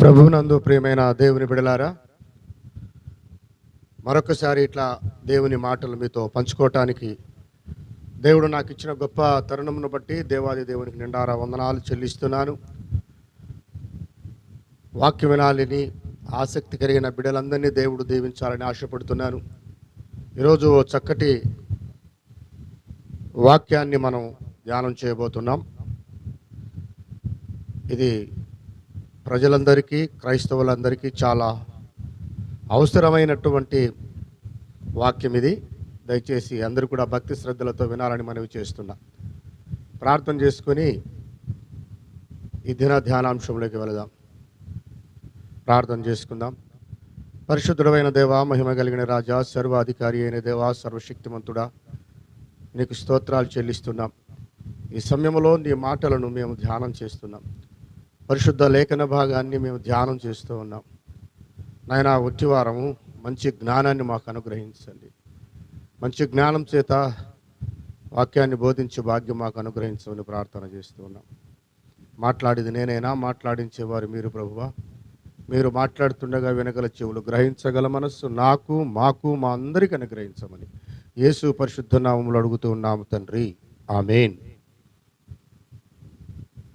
ప్రభువునందు ప్రియమైన దేవుని బిడలారా మరొకసారి ఇట్లా దేవుని మాటలు మీతో పంచుకోవటానికి దేవుడు నాకు ఇచ్చిన గొప్ప తరుణమును బట్టి దేవాది దేవునికి నిండారా వందనాలు చెల్లిస్తున్నాను. వాక్య వినాలని ఆసక్తి కలిగిన బిడ్డలందరినీ దేవుడు దీవించాలని ఆశపడుతున్నాను. ఈరోజు ఓ చక్కటి వాక్యాన్ని మనం ధ్యానం చేయబోతున్నాం. ఇది ప్రజలందరికీ క్రైస్తవులందరికీ చాలా అవసరమైనటువంటి వాక్యం ఇది. దయచేసి అందరూ కూడా భక్తి శ్రద్ధలతో వినాలని మనవి చేస్తున్నా. ప్రార్థన చేసుకొని ఈ దిన ధ్యానాంశంలోకి వెళదాం. ప్రార్థన చేసుకుందాం. పరిశుద్ధుడమైన దేవా మహిమ కలిగిన రాజా సర్వాధికారి అయిన దేవా సర్వశక్తిమంతుడా నీకు స్తోత్రాలు చెల్లిస్తున్నాం. ఈ సమయంలో నీ మాటలను మేము ధ్యానం చేస్తున్నాం. పరిశుద్ధ లేఖన భాగాన్ని మేము ధ్యానం చేస్తూ ఉన్నాం. నాయన వచ్చేవారము మంచి జ్ఞానాన్ని మాకు అనుగ్రహించండి. మంచి జ్ఞానం చేత వాక్యాన్ని బోధించే భాగ్యం మాకు అనుగ్రహించమని ప్రార్థన చేస్తూ ఉన్నాం. మాట్లాడేది నేనైనా మాట్లాడించేవారు మీరు ప్రభువా. మీరు మాట్లాడుతుండగా వెనకల చెవులు గ్రహించగల మనస్సు నాకు మాకు మా అందరికి అనుగ్రహించమని యేసు పరిశుద్ధ నామములు అడుగుతూ ఉన్నాము తండ్రి. ఆమెన్.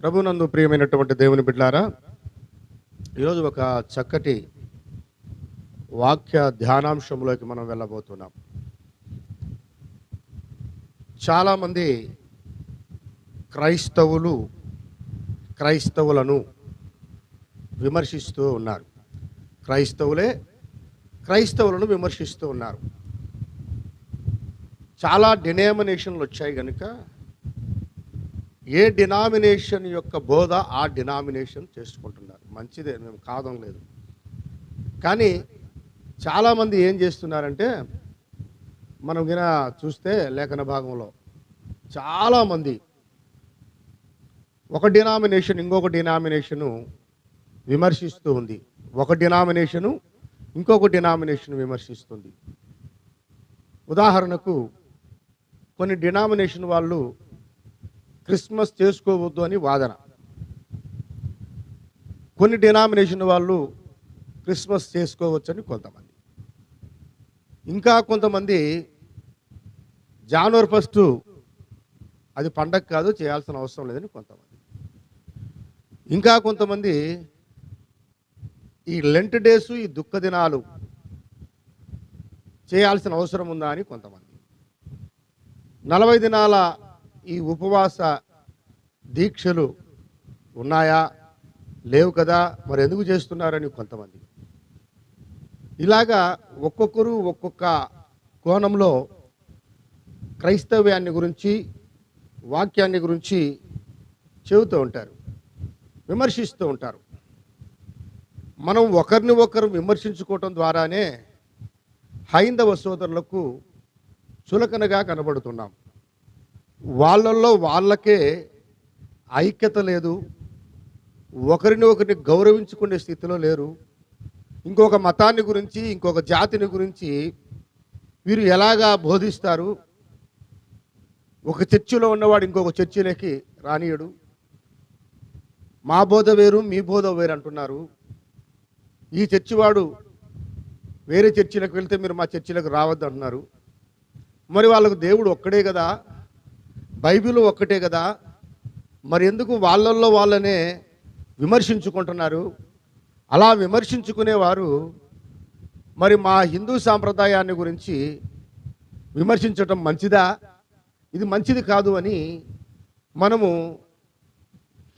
ప్రభునందు ప్రియమైనటువంటి దేవుని బిడ్డారా ఈరోజు ఒక చక్కటి వాక్య ధ్యానాంశంలోకి మనం వెళ్ళబోతున్నాం. చాలామంది క్రైస్తవులు క్రైస్తవులను విమర్శిస్తూ ఉన్నారు. క్రైస్తవులే క్రైస్తవులను విమర్శిస్తూ ఉన్నారు. చాలా డినామినేషన్లు వచ్చాయి కనుక ఏ డినామినేషన్ యొక్క బోధ ఆ డినామినేషన్ చేసుకుంటున్నారు? మంచిదే మేము కాదం లేదు. కానీ చాలామంది ఏం చేస్తున్నారంటే మనం గిన చూస్తే లేఖన భాగంలో చాలామంది ఒక డినామినేషన్ ఇంకొక డినామినేషను విమర్శిస్తూ ఉంది. ఒక డినామినేషను ఇంకొక డినామినేషన్ విమర్శిస్తుంది. ఉదాహరణకు కొన్ని డినామినేషన్ వాళ్ళు క్రిస్మస్ చేసుకోవద్దు అని వాదన. కొన్ని డినామినేషన్ వాళ్ళు క్రిస్మస్ చేసుకోవచ్చని కొంతమంది. ఇంకా కొంతమంది జానవరి ఫస్ట్ అది పండగ కాదు చేయాల్సిన అవసరం లేదని కొంతమంది. ఇంకా కొంతమంది ఈ లెంట్ డేస్ ఈ దుఃఖ దినాలు చేయాల్సిన అవసరం ఉందా అని కొంతమంది. నలభై దినాల ఈ ఉపవాస దీక్షలు ఉన్నాయా? లేవు కదా? మరి ఎందుకు చేస్తున్నారని కొంతమంది. ఇలాగా ఒక్కొక్కరు ఒక్కొక్క కోణంలో క్రైస్తవ్యాన్ని గురించి వాక్యాన్ని గురించి చెబుతూ ఉంటారు విమర్శిస్తూ ఉంటారు. మనం ఒకరిని ఒకరు విమర్శించుకోవటం ద్వారానే హైందవ సోదరులకు చులకనగా కనబడుతున్నాం. వాళ్ళల్లో వాళ్ళకే ఐక్యత లేదు ఒకరిని ఒకరిని గౌరవించుకునే స్థితిలో లేరు. ఇంకొక మతాన్ని గురించి ఇంకొక జాతిని గురించి వీరు ఎలాగా బోధిస్తారు? ఒక చర్చిలో ఉన్నవాడు ఇంకొక చర్చిలోకి రానియడు. మా బోధ వేరు మీ బోధ వేరు అంటున్నారు. ఈ చర్చి వాడు వేరే చర్చిలకు వెళ్తే మీరు మా చర్చిలకు రావద్దు అంటున్నారు మరి వాళ్ళకు దేవుడు ఒక్కడే కదా? బైబిల్ ఒక్కటే కదా. మరి ఎందుకు వాళ్ళల్లో వాళ్ళనే విమర్శించుకుంటున్నారు? అలా విమర్శించుకునేవారు మరి మా హిందూ సాంప్రదాయాన్ని గురించి విమర్శించటం మంచిదా? ఇది మంచిది కాదు అని మనము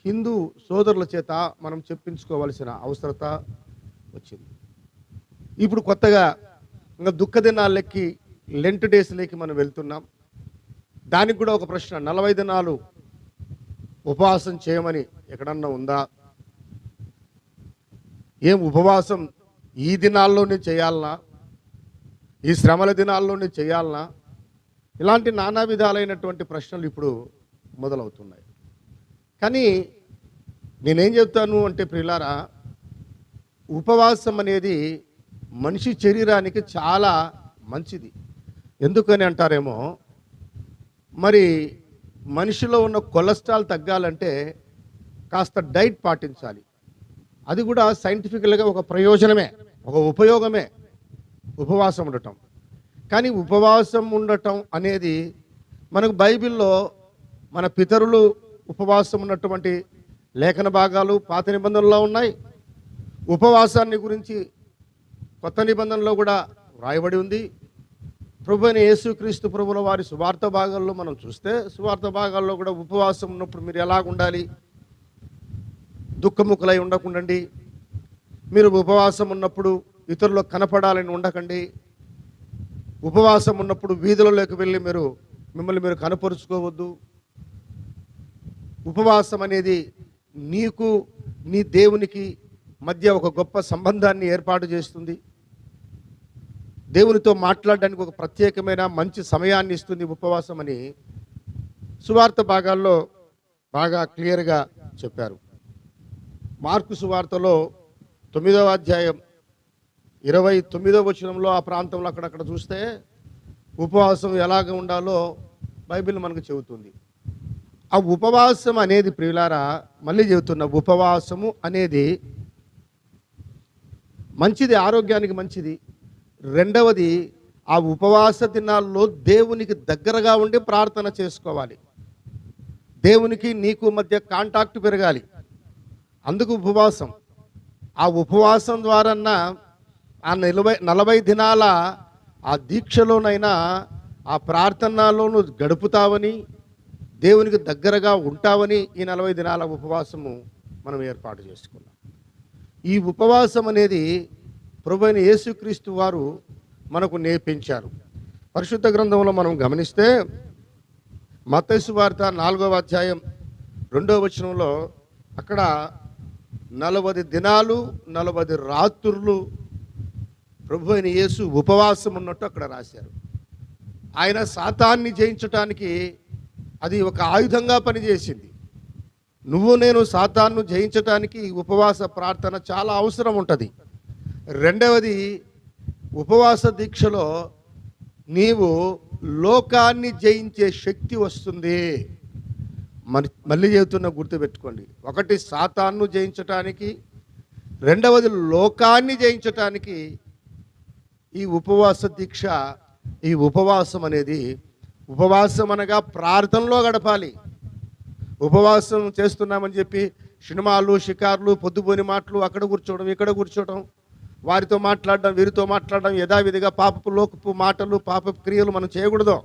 హిందూ సోదరుల చేత మనం చెప్పించుకోవాల్సిన అవసరత వచ్చింది. ఇప్పుడు కొత్తగా ఇంకా దుఃఖ దినాలకి లెంట్ డేస్లోకి మనం వెళ్తున్నాం. దానికి కూడా ఒక ప్రశ్న. నలభై దినాలు ఉపవాసం చేయమని ఎక్కడన్నా ఉందా? ఏం ఉపవాసం ఈ దినాల్లోనే చేయాలనా? ఈ శ్రమల దినాల్లోనే చేయాలనా? ఇలాంటి నానా విధాలైనటువంటి ప్రశ్నలు ఇప్పుడు మొదలవుతున్నాయి. కానీ నేనేం చెప్తాను అంటే ప్రియులారా ఉపవాసం అనేది మనిషి శరీరానికి చాలా మంచిది. ఎందుకని అంటారేమో మరి మనిషిలో ఉన్న కొలెస్ట్రాల్ తగ్గాలంటే కాస్త డైట్ పాటించాలి. అది కూడా సైంటిఫికల్గా ఒక ప్రయోజనమే ఒక ఉపయోగమే. ఉపవాసం ఉండటం. కానీ ఉపవాసం ఉండటం అనేది మనకు బైబిల్లో మన పితరులు ఉపవాసం ఉన్నటువంటి లేఖన భాగాలు పాత నిబంధనలో ఉన్నాయి. ఉపవాసాన్ని గురించి కొత్త నిబంధనలో కూడా వ్రాయబడి ఉంది. ప్రభు యేసుక్రీస్తు ప్రభుల వారి సువార్త భాగాల్లో మనం చూస్తే సువార్త భాగాల్లో కూడా ఉపవాసం ఉన్నప్పుడు మీరు ఎలా ఉండాలి? దుఃఖముఖులై ఉండకుండండి. మీరు ఉపవాసం ఉన్నప్పుడు ఇతరులకు కనపడాలని ఉండకండి. ఉపవాసం ఉన్నప్పుడు వీధులలోకి వెళ్ళి మీరు మిమ్మల్ని మీరు కనపరుచుకోవద్దు. ఉపవాసం అనేది నీకు నీ దేవునికి మధ్య ఒక గొప్ప సంబంధాన్ని ఏర్పాటు చేస్తుంది. దేవునితో మాట్లాడడానికి ఒక ప్రత్యేకమైన మంచి సమయాన్ని ఇస్తుంది ఉపవాసం అని సువార్త భాగాల్లో బాగా క్లియర్గా చెప్పారు. మార్కు సువార్తలో తొమ్మిదవ అధ్యాయం ఇరవై తొమ్మిదవ వచనంలో ఆ ప్రాంతంలో అక్కడక్కడ చూస్తే ఉపవాసం ఎలాగ ఉండాలో బైబిల్ మనకు చెబుతుంది. ఆ ఉపవాసం అనేది ప్రియులారా మళ్ళీ చెబుతున్న ఉపవాసము అనేది మంచిది ఆరోగ్యానికి మంచిది. రెండవది ఆ ఉపవాస దినాల్లో దేవునికి దగ్గరగా ఉండి ప్రార్థన చేసుకోవాలి. దేవునికి నీకు మధ్య కాంటాక్ట్ పెరగాలి. అందుకు ఉపవాసం. ఆ ఉపవాసం ద్వారా ఆ నలభై నలభై దినాల ఆ దీక్షలోనైనా ఆ ప్రార్థనలోను గడుపుతావని దేవునికి దగ్గరగా ఉంటావని ఈ నలభై దినాల ఉపవాసము మనం ఏర్పాటు చేసుకున్నాం. ఈ ఉపవాసం అనేది ప్రభు అయిన యేసుక్రీస్తు వారు మనకు నేర్పించారు. పరిశుద్ధ గ్రంథంలో మనం గమనిస్తే మతేసు వార్త నాలుగవ అధ్యాయం రెండవ వచనంలో అక్కడ నలభై దినాలు నలభై రాత్రులు ప్రభు అయిన యేసు ఉపవాసం ఉన్నట్టు అక్కడ రాశారు. ఆయన సాతాన్ని జయించటానికి అది ఒక ఆయుధంగా పనిచేసింది. నువ్వు నేను సాతాన్ను జయించటానికి ఉపవాస ప్రార్థన చాలా అవసరం ఉంటుంది. రెండవది ఉపవాస దీక్షలో నీవు లోకాన్ని జయించే శక్తి వస్తుంది. మరి మళ్ళీ చెబుతున్న గుర్తుపెట్టుకోండి ఒకటి సాతాన్ను జయించటానికి రెండవది లోకాన్ని జయించటానికి ఈ ఉపవాస దీక్ష ఈ ఉపవాసం అనేది ఉపవాసం అనగా ప్రార్థనలో గడపాలి. ఉపవాసం చేస్తున్నామని చెప్పి సినిమాలు షికార్లు పొద్దుపోని మాటలు అక్కడ కూర్చోవడం ఇక్కడ కూర్చోవడం వారితో మాట్లాడడం వీరితో మాట్లాడడం యథావిధిగా పాపపు లోకపు మాటలు పాపపు క్రియలు మనం చేయకూడదు.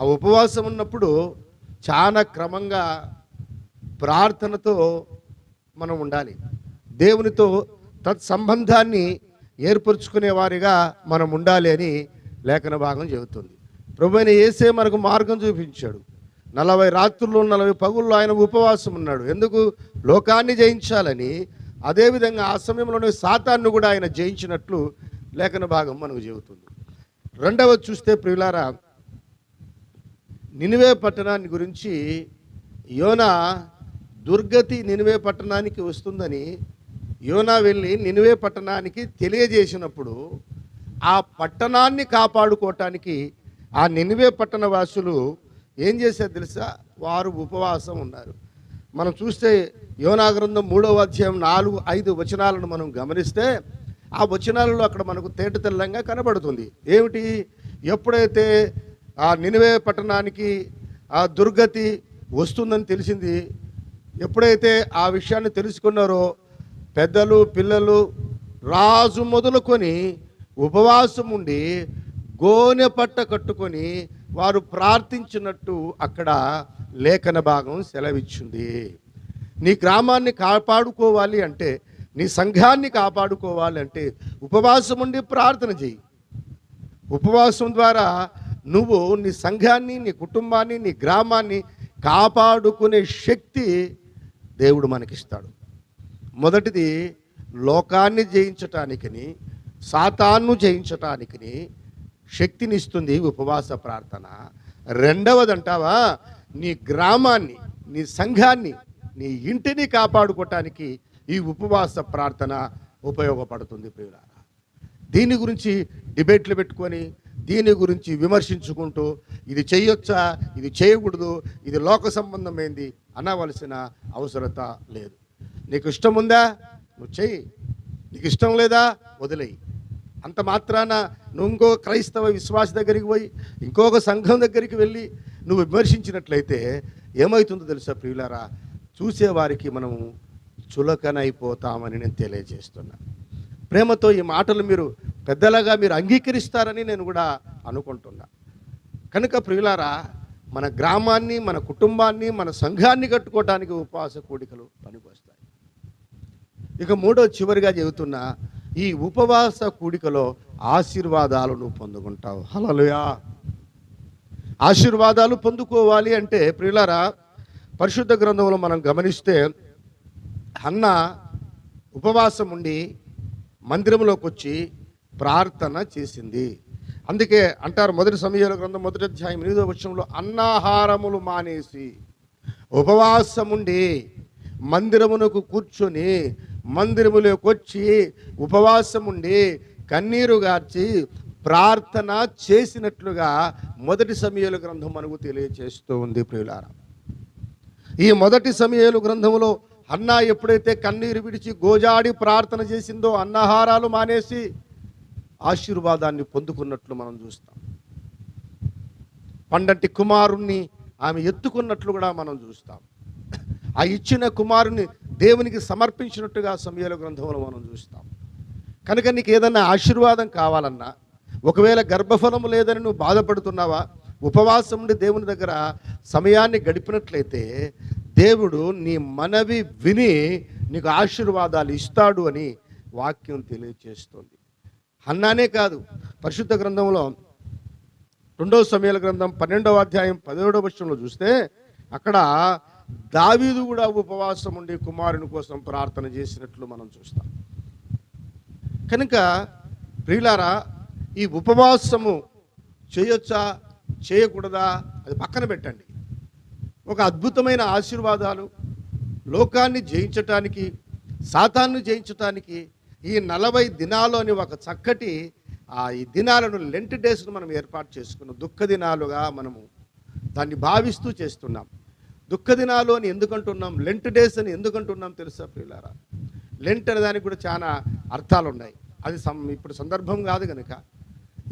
ఆ ఉపవాసం ఉన్నప్పుడు చాలా క్రమంగా ప్రార్థనతో మనం ఉండాలి. దేవునితో తత్సంబంధాన్ని ఏర్పరచుకునే వారిగా మనం ఉండాలి అని లేఖన భాగం చెబుతుంది. ప్రభు అయిన ఏసే మనకు మార్గం చూపించాడు. నలభై రాత్రుల్లో నలభై పగుల్లో ఆయన ఉపవాసం ఉన్నాడు. ఎందుకు? లోకాన్ని జయించాలని అదేవిధంగా ఆ సమయంలోనే సాతాన్ను కూడా ఆయన జయించినట్లు లేఖన భాగం మనకు చెబుతుంది. రెండవది చూస్తే ప్రియులారా నినివే పట్టణాన్ని గురించి యోనా దుర్గతి నినివే పట్టణానికి వస్తుందని యోనా వెళ్ళి నినివే పట్టణానికి తెలియజేసినప్పుడు ఆ పట్టణాన్ని కాపాడుకోవటానికి ఆ నినివే పట్టణ వాసులు ఏం చేశారు తెలుసా? వారు ఉపవాసం ఉన్నారు. మనం చూస్తే యోనాగ్రంథం మూడవ అధ్యాయం నాలుగు ఐదు వచనాలను మనం గమనిస్తే ఆ వచనాలలో అక్కడ మనకు తేట తెల్లంగా కనబడుతుంది. ఏమిటి? ఎప్పుడైతే ఆ నినివే పట్టణానికి ఆ దుర్గతి వస్తుందని తెలిసింది ఎప్పుడైతే ఆ విషయాన్ని తెలుసుకున్నారో పెద్దలు పిల్లలు రాజు మొదలుకొని ఉపవాసం ఉండి గోనె పట్ట కట్టుకొని వారు ప్రార్థించినట్టు అక్కడ లేఖన భాగం సెలవిచ్చింది. నీ గ్రామాన్ని కాపాడుకోవాలి అంటే నీ సంఘాన్ని కాపాడుకోవాలి అంటే ఉపవాసం ఉండి ప్రార్థన చేయి ఉపవాసం ద్వారా నువ్వు నీ సంఘాన్ని నీ కుటుంబాన్ని నీ గ్రామాన్ని కాపాడుకునే శక్తి దేవుడు మనకిస్తాడు. మొదటిది లోకాన్ని జయించటానికని సాతాన్ను జయించటానికని శక్తినిస్తుంది ఉపవాస ప్రార్థన. రెండవదంటావా? నీ గ్రామాన్ని నీ సంఘాన్ని నీ ఇంటిని కాపాడుకోవటానికి ఈ ఉపవాస ప్రార్థన ఉపయోగపడుతుంది ప్రియులారా. దీని గురించి డిబేట్లు పెట్టుకొని దీని గురించి విమర్శించుకుంటూ ఇది చేయొచ్చా? ఇది చేయకూడదు? ఇది లోక సంబంధమైంది? అనవలసిన అవసరత లేదు. నీకు ఇష్టం ఉందా నువ్వు చెయ్యి. నీకు ఇష్టం లేదా? వదిలేయి. అంత మాత్రాన నువ్వు ఇంకో క్రైస్తవ విశ్వాస దగ్గరికి పోయి ఇంకొక సంఘం దగ్గరికి వెళ్ళి నువ్వు విమర్శించినట్లయితే ఏమవుతుందో తెలుసా ప్రియులారా? చూసేవారికి మనము చులకనైపోతామని నేను తెలియజేస్తున్నా. ప్రేమతో ఈ మాటలు మీరు పెద్దలుగా మీరు అంగీకరిస్తారని నేను కూడా అనుకుంటున్నా. కనుక ప్రియులారా మన గ్రామాన్ని మన కుటుంబాన్ని మన సంఘాన్ని కట్టుకోవటానికి ఉపవాస కూడికలు పనికొస్తాయి. ఇక మూడో చివరిగా చెబుతున్నా ఈ ఉపవాస కూడికలో ఆశీర్వాదాలు నువ్వు పొందుకుంటావు. హలలుయా ఆశీర్వాదాలు పొందుకోవాలి అంటే ప్రియులారా పరిశుద్ధ గ్రంథంలో మనం గమనిస్తే అన్న ఉపవాసం ఉండి మందిరంలోకి వచ్చి ప్రార్థన చేసింది. అందుకే అంటారు మొదటి సమయాల గ్రంథం మొదటి అధ్యాయం ఎనిమిదో వచ్చంలో అన్నాహారములు మానేసి ఉపవాసముండి మందిరమునకు కూర్చొని మందిరములోకి వచ్చి ఉపవాసముండి కన్నీరు గార్చి ప్రార్థన చేసినట్లుగా మొదటి సమయాల గ్రంథం మనకు తెలియచేస్తూ ఉంది ప్రియులారా. ఈ మొదటి సమయాలు గ్రంథంలో అన్న ఎప్పుడైతే కన్నీరు విడిచి గోజాడి ప్రార్థన చేసిందో అన్నహారాలు మానేసి ఆశీర్వాదాన్ని పొందుకున్నట్లు మనం చూస్తాం. పండంటి కుమారుణ్ణి ఆమె ఎత్తుకున్నట్లు కూడా మనం చూస్తాం. ఆ ఇచ్చిన కుమారుని దేవునికి సమర్పించినట్టుగా సమయాల గ్రంథంలో మనం చూస్తాం. కనుక నీకు ఏదన్నా ఆశీర్వాదం కావాలన్నా ఒకవేళ గర్భఫలము లేదని నువ్వు బాధపడుతున్నావా ఉపవాసం ఉండి దేవుని దగ్గర సమయాన్ని గడిపినట్లయితే దేవుడు నీ మనవి విని నీకు ఆశీర్వాదాలు ఇస్తాడు అని వాక్యం తెలియచేస్తుంది. అన్నానే కాదు పరిశుద్ధ గ్రంథంలో రెండవ సమయాల గ్రంథం పన్నెండవ అధ్యాయం పదిహేడవ వర్షంలో చూస్తే అక్కడ దావీదు కూడా ఉపవాసం ఉండి కుమారుని కోసం ప్రార్థన చేసినట్లు మనం చూస్తాం. కనుక ప్రియులారా ఈ ఉపవాసము చేయొచ్చా చేయకూడదా అది పక్కన పెట్టండి. ఒక అద్భుతమైన ఆశీర్వాదాలు లోకాన్ని జయించటానికి సాతాన్ని జయించటానికి ఈ నలభై దినాలు ఒక చక్కటి ఆ ఈ దినాలను లెంట్ డేస్ను మనం ఏర్పాటు చేసుకున్నాం దుఃఖ దినాలుగా మనము దాన్ని భావిస్తూ చేస్తున్నాం. దుఃఖ దినాలు అని ఎందుకంటున్నాం? లెంట్ డేస్ అని ఎందుకంటున్నాం తెలుసా ప్రియులారా? లెంట్ అనే దానికి కూడా చాలా అర్థాలు ఉన్నాయి అది సం- ఇప్పుడు సందర్భం కాదు కనుక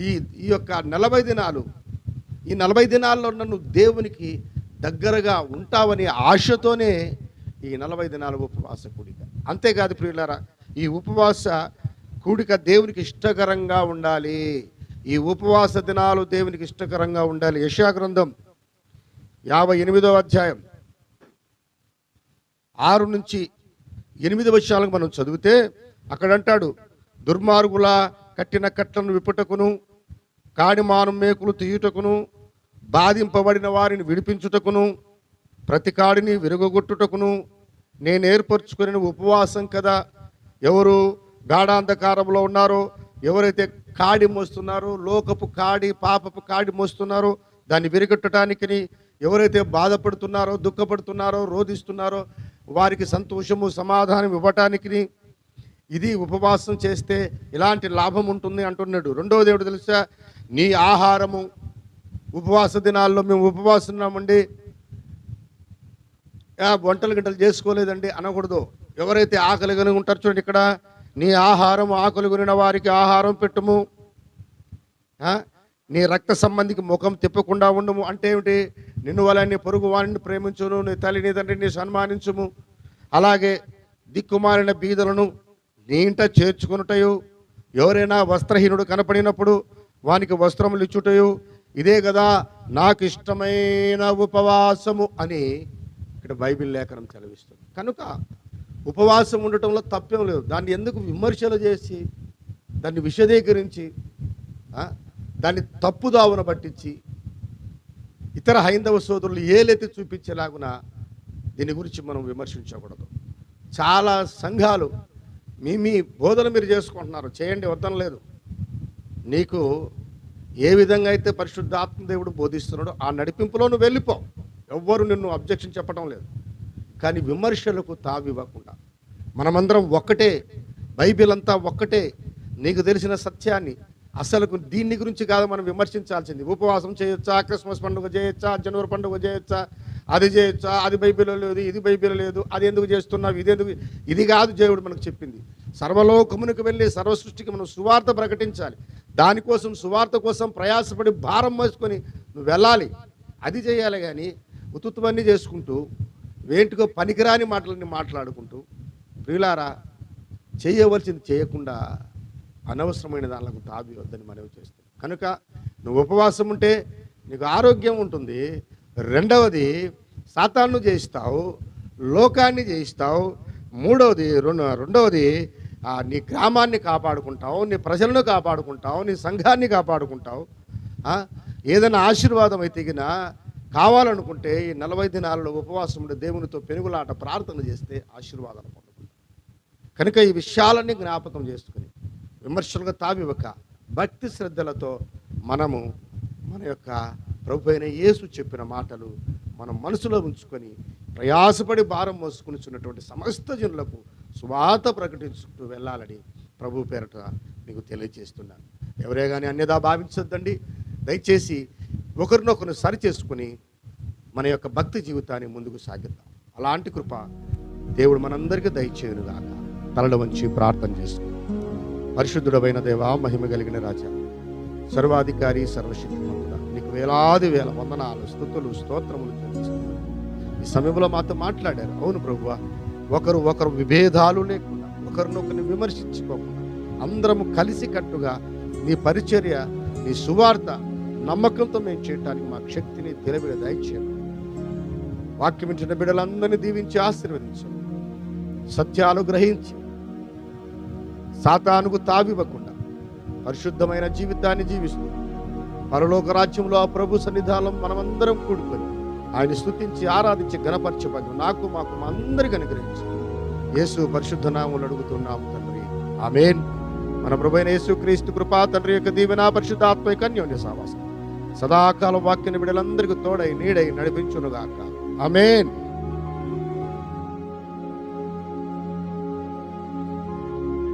ఈ ఈ యొక్క నలభై దినాలు ఈ నలభై దినాల్లో నన్ను దేవునికి దగ్గరగా ఉంటావనే ఆశతోనే ఈ నలభై దినాల ఉపవాస కూడిక. అంతేకాదు ప్రియులారా ఈ ఉపవాస కూడిక దేవునికి ఇష్టకరంగా ఉండాలి. ఈ ఉపవాస దినాలు దేవునికి ఇష్టకరంగా ఉండాలి. యశాగ్రంథం యాభై ఎనిమిదో అధ్యాయం. ఆరు నుంచి ఎనిమిది వర్షాలకు మనం చదివితే అక్కడ అంటాడు దుర్మార్గుల కట్టిన కట్టలను విప్పుటకును కాడిమానం మేకులు తీయుటకును బాధింపబడిన వారిని విడిపించుటకును ప్రతి కాడిని విరగొట్టుటకును నేను ఏర్పరచుకుని ఉపవాసం కదా. ఎవరు గాఢాంధకారంలో ఉన్నారో ఎవరైతే కాడి మోస్తున్నారో లోకపు కాడి పాపపు కాడి మోస్తున్నారో దాన్ని విరగొట్టడానికి ఎవరైతే బాధపడుతున్నారో దుఃఖపడుతున్నారో రోధిస్తున్నారో వారికి సంతోషము సమాధానం ఇవ్వటానికి ఇది ఉపవాసం చేస్తే ఇలాంటి లాభం ఉంటుంది అంటున్నాడు. రెండో దేవుడు తెలుసా? నీ ఆహారము ఉపవాస దినాల్లో మేము ఉపవాసన్నామండి వంటలు గంటలు చేసుకోలేదండి అనకూడదు. ఎవరైతే ఆకలి కలిగి ఉంటారు చూడండి ఇక్కడ. నీ ఆహారం ఆకలి కొనిన వారికి ఆహారం పెట్టుము. నీ రక్త సంబంధికి ముఖం తిప్పకుండా ఉండము. అంటే ఏమిటి? నిన్ను వలని పొరుగు వారిని ప్రేమించును నీ తల్లిని తండ్రిని సన్మానించుము. అలాగే దిక్కుమారిన బీదలను నీంట చేర్చుకునుటయు. ఎవరైనా వస్త్రహీనుడు కనపడినప్పుడు వానికి వస్త్రములు ఇచ్చుటయు. ఇదే కదా నాకు ఇష్టమైన ఉపవాసము అని ఇక్కడ బైబిల్ లేఖనం చదివిస్తుంది. కనుక ఉపవాసం ఉండటంలో తప్పేం లేదు. దాన్ని ఎందుకు విమర్శలు చేసి దాన్ని విశదీకరించి దాన్ని తప్పుదావున పట్టించి ఇతర హైందవ సోదరులు ఏలెత్తి చూపించేలాగున దీని గురించి మనం విమర్శించకూడదు. చాలా సంఘాలు మీ మీ బోధన మీరు చేసుకుంటున్నారు. చేయండి వద్దన లేదు. నీకు ఏ విధంగా అయితే పరిశుద్ధ ఆత్మదేవుడు బోధిస్తున్నాడో ఆ నడిపింపులో నువ్వు వెళ్ళిపో. ఎవ్వరు నిన్ను అబ్జెక్షన్ చెప్పడం లేదు. కానీ విమర్శలకు తావివ్వకుండా. మనమందరం ఒక్కటే బైబిల్ అంతా ఒక్కటే. నీకు తెలిసిన సత్యాన్ని అసలు దీన్ని గురించి కాదు మనం విమర్శించాల్సింది. ఉపవాసం చేయొచ్చా? క్రిస్మస్ పండుగ చేయొచ్చా? జనవరి పండుగ చేయొచ్చా? అది చేయొచ్చా? అది బైబిల్లో లేదు ఇది బైబిల్లో లేదు అది ఎందుకు చేస్తున్నావు? ఇది ఎందుకు? ఇది కాదు దేవుడు మనకు చెప్పింది. సర్వలోకమునికి వెళ్ళి సర్వ సృష్టికి మనం సువార్త ప్రకటించాలి. దానికోసం సువార్త కోసం ప్రయాసపడి భారం మోసుకొని నువ్వు వెళ్ళాలి. అది చేయాలి కానీ ఉతుత్తువన్నీ చేసుకుంటూ వేంటికో పనికిరాని మాటలన్నీ మాట్లాడుకుంటూ ప్రియులారా చేయవలసింది చేయకుండా అనవసరమైన దానిలకు తావి వద్దని మనవి చేస్తుంది. కనుక నువ్వు ఉపవాసం ఉంటే నీకు ఆరోగ్యం ఉంటుంది. రెండవది సాతాన్ను జయిస్తావు లోకాన్ని జయిస్తావు. మూడవది రెండు రెండవది నీ గ్రామాన్ని కాపాడుకుంటావు నీ ప్రజలను కాపాడుకుంటావు నీ సంఘాన్ని కాపాడుకుంటావు. ఏదైనా ఆశీర్వాదం అయితే కావాలనుకుంటే ఈ నలభై దినాలలో ఉపవాసం ఉండి దేవునితో పెనుగులాట ప్రార్థన చేస్తే ఆశీర్వాదాలు పొందుకుంటాం కనుక ఈ విషయాలన్నీ జ్ఞాపకం చేసుకుని విమర్శలుగా తావివ్వక భక్తి శ్రద్ధలతో మనము మన యొక్క ప్రభు అయిన యేసు చెప్పిన మాటలు మనం మనసులో ఉంచుకొని ప్రయాసపడి భారం మోసుకునిచున్నటువంటి సమస్త జనులకు సువాత ప్రకటించుకుంటూ వెళ్ళాలని ప్రభు పేరట మీకు తెలియజేస్తున్నాను. ఎవరే కానీ అన్యదా భావించొద్దండి. దయచేసి ఒకరినొకరు సరి చేసుకుని మన యొక్క భక్తి జీవితాన్ని ముందుకు సాగిద్దాం. అలాంటి కృప దేవుడు మనందరికీ దయచేయునుగాక. తలడ వంచి ప్రార్థన చేసుకుని పరిశుద్ధుడమైన దేవా మహిమ కలిగిన రాజా సర్వాధికారి సర్వశక్తిమంతుడ నీకు వేలాది వేల వందనాలు స్థుతులు స్తోత్రములు చెల్లిస్తున్నాను. ఈ సమయంలో మాతో మాట్లాడారు. అవును ప్రభువా ఒకరు ఒకరు విభేదాలు లేకుండా ఒకరినొకరిని విమర్శించుకోకుండా అందరము కలిసి కట్టుగా నీ పరిచర్య నీ సువార్త నమ్మకంతో మేము చేయటానికి మాకు శక్తిని తెలివిడ దయచేయండి వాక్యమించిన బిడ్డలందరినీ దీవించి ఆశీర్వదించండి సత్యాలు గ్రహించి సాతానుకు తావివ్వకుండా పరిశుద్ధమైన జీవితాన్ని జీవిస్తూ పరలోక రాజ్యంలో ఆ ప్రభు సన్నిధానం మనమందరం కూడుకొని ఆయన స్తుతించి ఆరాధించి గణపరచబడి నాకు మాకు మా అందరికి అనుగ్రహించి యేసు పరిశుద్ధ నామములు అడుగుతున్నాము తండ్రి. ఆమేన్. మన ప్రభైన యేసు క్రీస్తు కృపా తండ్రి యొక్క దీవెన పరిశుద్ధ ఆత్మ యొక్క అన్యోన్య సావాసం. సదాకాలం వాక్యని బిడ్డలందరికీ తోడై నీడై నడిపించునుగాక. ఆమెన్.